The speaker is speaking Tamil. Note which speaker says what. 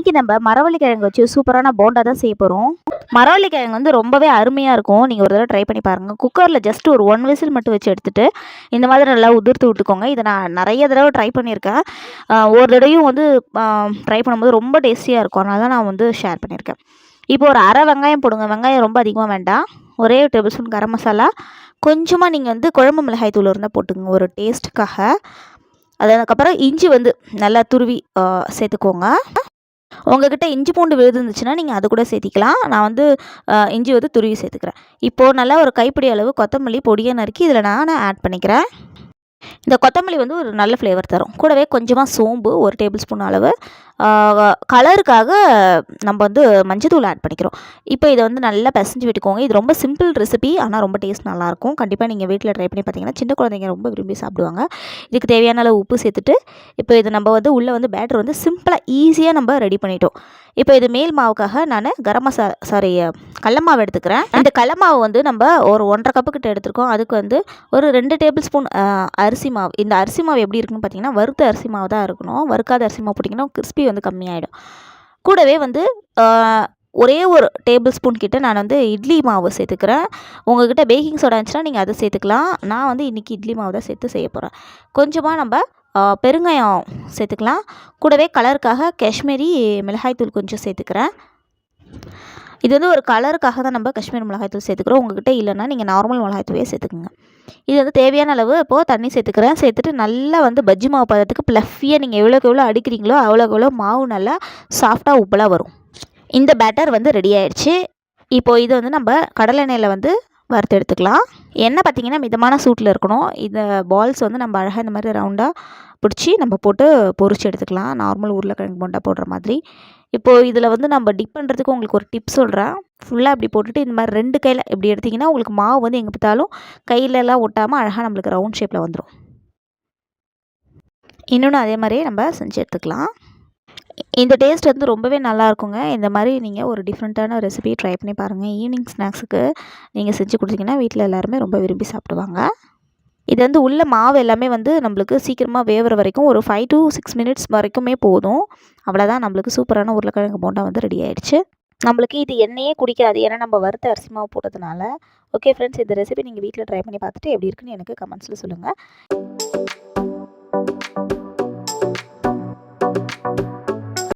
Speaker 1: இன்றைக்கி நம்ம மரவள்ளி கிழங்கு வச்சு சூப்பரான போண்டா தான் செய்ய போகிறோம் மரவள்ளி கிழங்கு வந்து ரொம்பவே அருமையாக இருக்கும். நீங்கள் ஒரு தடவை ட்ரை பண்ணி பாருங்கள் குக்கரில் ஜஸ்ட் ஒரு ஒன் விசில் மட்டும் வச்சு எடுத்துகிட்டு இந்த மாதிரி நல்லா உதிர்த்து விட்டுக்கோங்க. இதை நான் நிறைய தடவை ட்ரை பண்ணியிருக்கேன். ஒரு தடவையும் வந்து ட்ரை பண்ணும்போது ரொம்ப டேஸ்டியாக இருக்கும். அதனால தான் நான் வந்து ஷேர் பண்ணியிருக்கேன். இப்போ ஒரு அரை வெங்காயம் போடுங்க. வெங்காயம் ரொம்ப அதிகமாக வேண்டாம். ஒரே டேபிள் ஸ்பூன் கரம் மசாலா. கொஞ்சமாக நீங்கள் வந்து குழம்பு மிளகாய் தூள் இருந்தால் போட்டுக்கோங்க. ஒரு டேஸ்ட்டுக்காக அதுக்கப்புறம் இஞ்சி வந்து நல்லா துருவி சேர்த்துக்கோங்க. உங்ககிட்ட இஞ்சி பூண்டு விழுது இருந்துச்சுன்னா நீங்கள் அது கூட சேர்த்திக்கலாம். நான் வந்து இஞ்சி வந்து துருவி சேர்த்துக்கிறேன். இப்போது நல்லா ஒரு கைப்பிடி அளவு கொத்தமல்லி பொடியை நறுக்கி இதில் நான் ஆட் பண்ணிக்கிறேன். இந்த கொத்தமல்லி வந்து ஒரு நல்ல ஃப்ளேவர் தரும். கூடவே கொஞ்சமாக சோம்பு ஒரு டேபிள் ஸ்பூன் அளவு கலருக்காக நம்ம வந்து மஞ்சத்தூள் ஆட் பண்ணிக்கிறோம். இப்போ இதை வந்து நல்லா பிசைஞ்சு விட்டுக்கோங்க. இது ரொம்ப சிம்பிள் ரெசிபி ஆனால் ரொம்ப டேஸ்ட் நல்லாயிருக்கும். கண்டிப்பாக நீங்கள் வீட்டில் ட்ரை பண்ணி பார்த்தீங்கன்னா சின்ன குழந்தைங்க ரொம்ப விரும்பி சாப்பிடுவாங்க. இதுக்கு தேவையான அளவு உப்பு சேர்த்துட்டு இப்போ இது நம்ம வந்து உள்ளே வந்து பேட்டர் வந்து சிம்பிளாக ஈஸியாக நம்ம ரெடி பண்ணிட்டோம். இப்போ இது மேல் மாவுக்காக நான் கரம் மசா சாரி கடல மாவு எடுத்துக்கிறேன். இந்த கடலமாவு வந்து நம்ம ஒரு ஒன்றரை கப்பு கிட்ட எடுத்துருக்கோம். அதுக்கு வந்து ஒரு ரெண்டு டேபிள் ஸ்பூன் அரிசி மாவு. இந்த அரிசி மாவு எப்படி இருக்குன்னு பார்த்தீங்கன்னா வறுத்த அரிசி மாவு தான் இருக்கணும். வறுக்காத அரிசி மாவு போட்டிங்கன்னா கிறிஸ்பி வந்து கம்மியாயிடும். கூடவே வந்து ஒரே ஒரு டேபிள் ஸ்பூன் கிட்ட நான் வந்து இட்லி மாவு சேர்த்துக்கிறேன். உங்கள்கிட்ட பேக்கிங் சோடா இருந்துச்சுன்னா நீங்கள் அதை சேர்த்துக்கலாம். நான் வந்து இன்றைக்கி இட்லி மாவு தான் சேர்த்து செய்ய போகிறேன் கொஞ்சமாக நம்ம பெருங்காயம் சேர்த்துக்கலாம். கூடவே கலருக்காக காஷ்மீரி மிளகாய்த்தூள் கொஞ்சம் சேர்த்துக்கிறேன். இது வந்து ஒரு கலருக்காக தான் நம்ம காஷ்மீர் மிளகாய்த்தூள் சேர்த்துக்கிறோம். உங்ககிட்ட இல்லைன்னா நீங்கள் நார்மல் மிளகாய்த்தூளே சேர்த்துக்குங்க. இது வந்து தேவையான அளவு இப்போது தண்ணி சேர்த்துக்கிறேன். சேர்த்துட்டு நல்லா வந்து பஜ்ஜி மாவு பதத்துக்கு ப்ளஃபியாக நீங்கள் எவ்வளோக்கு எவ்வளோ அடிக்கிறீங்களோ அவ்வளோக்கு எவ்வளோ மாவு நல்லா சாஃப்டாக உப்பலாக வரும். இந்த பேட்டர் வந்து ரெடி ஆயிடுச்சு. இப்போது இது வந்து நம்ம கடலெண்ணெயில் வந்து வறுத்து எடுத்துக்கலாம் எண்ணெய் பார்த்திங்கன்னா மிதமான சூட்டில் இருக்கணும். இந்த பால்ஸ் வந்து நம்ம அழகாக இந்த மாதிரி ரவுண்டாக பிடிச்சி நம்ம போட்டு பொரிச்சு எடுத்துக்கலாம். நார்மல் உருளைக்கிழங்கு போண்டா போடுற மாதிரி. இப்போது இதில் வந்து நம்ம டிப் பண்ணுறதுக்கு உங்களுக்கு ஒரு டிப் சொல்கிறேன் ஃபுல்லாக இப்படி போட்டுட்டு இந்த மாதிரி ரெண்டு கையில் இப்படி எடுத்திங்கன்னா உங்களுக்கு மாவு வந்து எங்கே பார்த்தாலும் கையிலலாம் ஒட்டாமல் அழகாக நம்மளுக்கு ரவுண்ட் ஷேப்பில் வந்துடும் இன்னொன்று அதே மாதிரியே நம்ம செஞ்சு எடுத்துக்கலாம். இந்த டேஸ்ட் வந்து ரொம்பவே நல்லா இருக்குங்க. இந்த மாதிரி நீங்கள் ஒரு டிஃப்ரெண்ட்டான ரெசிபி ட்ரை பண்ணி பாருங்கள் ஈவினிங் ஸ்நாக்ஸுக்கு நீங்கள் செஞ்சு கொடுத்தீங்கன்னா வீட்டில் எல்லாருமே ரொம்ப விரும்பி சாப்பிடுவாங்க. இது வந்து உள்ள மாவு எல்லாமே வந்து நம்மளுக்கு சீக்கிரமாக வேவுற வரைக்கும் ஒரு ஃபைவ் டு சிக்ஸ் மினிட்ஸ் வரைக்குமே போதும். அவ்வளோதான் நம்மளுக்கு சூப்பரான உருளைக்கிழங்கு போண்டா வந்து ரெடி ஆகிடுச்சு நம்மளுக்கு இது எண்ணெயே குடிக்காது. ஏன்னா நம்ம வறுத்த அரிசி மாவு போட்டதுனால. ஓகே ஃப்ரெண்ட்ஸ் இந்த ரெசிபி நீங்கள் வீட்டில் ட்ரை பண்ணி பார்த்துட்டு எப்படி இருக்குன்னு எனக்கு கமெண்ட்ஸில் சொல்லுங்கள்